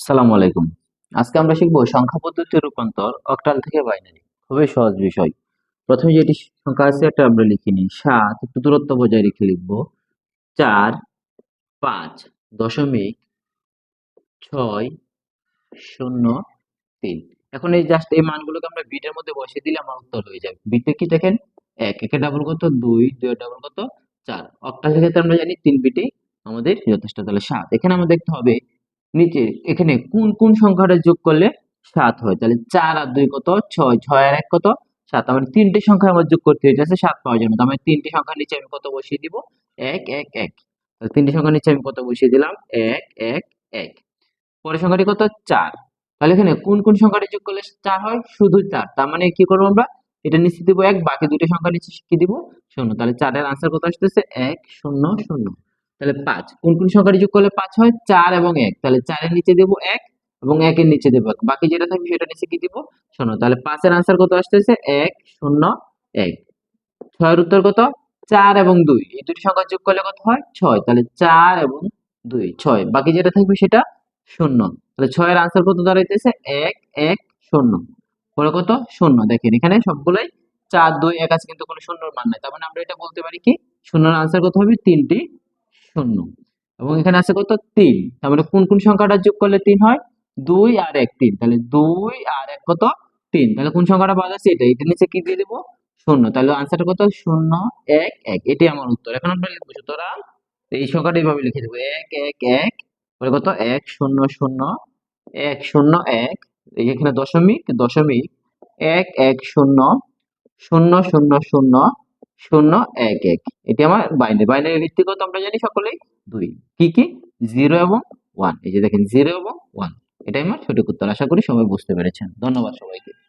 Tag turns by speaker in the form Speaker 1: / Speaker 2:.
Speaker 1: সালামু আলাইকুম। আজকে আমরা শিখব সংখ্যা পদ্ধতির রূপান্তর অক্টাল থেকে বাইনারি। খুবই সহজ বিষয়। প্রথমে যেটি সংখ্যা আছে এটা আমরা লিখে নিই। সাত, একটু দূরত্ব বজায় রেখে লিখব। চার, পাঁচ, দশমিক ছয়, শূন্য, তিন। এখন এই জাস্ট এই মানগুলোকে আমরা বিটের মধ্যে বসিয়ে দিলে আমার উত্তর হয়ে যাবে। বিটে কি দেখেন? এক, একে ডাবল কত দুই দুই ডাবল কত চার। অক্টাল ক্ষেত্রে আমরা জানি তিন বিটি আমাদের যথেষ্ট। তাহলে সাত। এখানে আমাদের দেখতে হবে নিচে, এখানে কোন কোন সংখ্যাটা যোগ করলে সাত হয়? তাহলে চার আর দুই কত? ছয় ছয় আর এক কত? সাত। আমার তিনটে সংখ্যা আমার যোগ করতে হইতেছে সাত পাওয়ার জন্য তার মানে তিনটে সংখ্যা নিচে আমি কত বসিয়ে দিব? এক এক এক। তাহলে তিনটে সংখ্যা নিচে আমি কত বসিয়ে দিলাম? এক এক এক। পরের সংখ্যাটি কত? চার। তাহলে এখানে কোন কোন সংখ্যাটি যোগ করলে চার হয়? শুধু চার। তার মানে কি করব আমরা? এটা নিচে দিব এক, বাকি দুটো সংখ্যা নিচে কি দিব? শূন্য। তাহলে চারের আনসার কত আসতেছে? এক, শূন্য শূন্য। তাহলে পাঁচ। কোন কোন সংখ্যাটি যোগ করলে পাঁচ হয়? চার এবং এক। তাহলে চারের নিচে দেবো এক এবং একের নিচে দেবো এক। বাকি যেটা থাকবে সেটা নিচে কি দিব? শূন্য। তাহলে পাঁচের আনসার কত আসতেছে? এক, শূন্য, এক। ছয়ের উত্তর কত? চার এবং দুই। এই দুটি সংখ্যা যোগ করলে কত হয়? ছয়। তাহলে চার এবং দুই। ছয়। বাকি যেটা থাকবে সেটা শূন্য। তাহলে ছয়ের আনসার কত দাঁড়াইতেছে? এক এক, শূন্য। পরে কত? শূন্য। দেখেন এখানে সবগুলোই চার, দুই, এক আছে, কিন্তু কোনো শূন্যর মান নাই। তার মানে আমরা এটা বলতে পারি কি? শূন্যর আনসার কত হবে? তিনটি। শূন্য। এবং এখানে আছে কত? তিন। তার মানে কোন কোন সংখ্যাটা যোগ করলে তিন হয়? দুই আর এক, তিন। তাহলে দুই আর এক কত? তিন। তাহলে কোন সংখ্যাটা বাদ আছে এটা। এটা নিচে কি দিয়ে দেবো? শূন্য। তাহলে আনসারটা কত? শূন্য, এক এক। এটি আমার উত্তর। এখন আমরা লিখব সুতরাং এই সংখ্যাটা এইভাবে লিখে দেবো। এক এক এক। পরে কত? এক, শূন্য শূন্য। এক শূন্য, এক। এখানে দশমিক দশমিক। এক এক, শূন্য। শূন্য শূন্য শূন্য। শূন্য, এক এক। এটি আমার বাইনারি। বাইনারি ভিত্তিক কত আমরা জানি সকলেই। দুই। কি কি? জিরো এবং ওয়ান। এই যে দেখেন, জিরো এবং ওয়ান। এটাই আমার সঠিক উত্তর। আশা করি সবাই বুঝতে পেরেছেন। ধন্যবাদ সবাইকে।